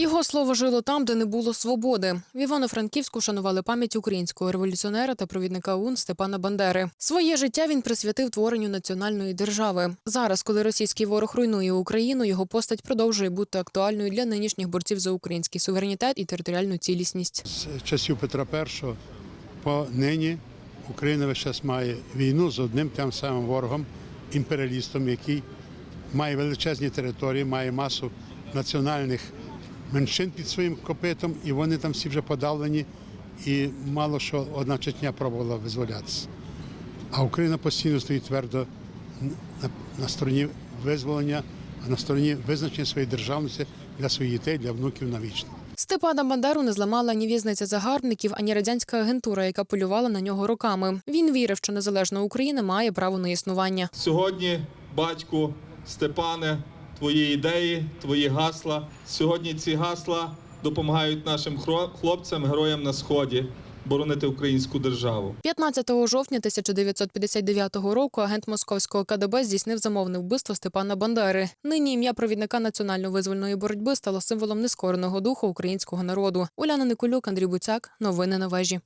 Його слово жило там, де не було свободи. В Івано-Франківську шанували пам'ять українського революціонера та провідника ОУН Степана Бандери. Своє життя він присвятив творенню національної держави. Зараз, коли російський ворог руйнує Україну, його постать продовжує бути актуальною для нинішніх борців за український суверенітет і територіальну цілісність. З часів Петра І по нині Україна весь час має війну з одним тим самим ворогом, імперіалістом, який має величезні території, має масу національних меншин під своїм копитом, і вони там всі вже подавлені, і мало що одна Чечня пробувала визволятися. А Україна постійно стоїть твердо на, на стороні визволення, а на стороні визначення своєї державності для своїх дітей, для внуків навічно. Степана Бандеру не зламала ні в'язниця загарбників, ані радянська агентура, яка полювала на нього роками. Він вірив, що незалежна Україна має право на існування. Сьогодні, батьку Степане, твої ідеї, твої гасла. Сьогодні ці гасла допомагають нашим хлопцям, героям на сході боронити українську державу. 15 жовтня 1959 року агент московського КДБ здійснив замовне вбивство Степана Бандери. Нині ім'я провідника національно-визвольної боротьби стало символом нескореного духу українського народу. Уляна Николюк, Андрій Буцяк. Новини на вежі.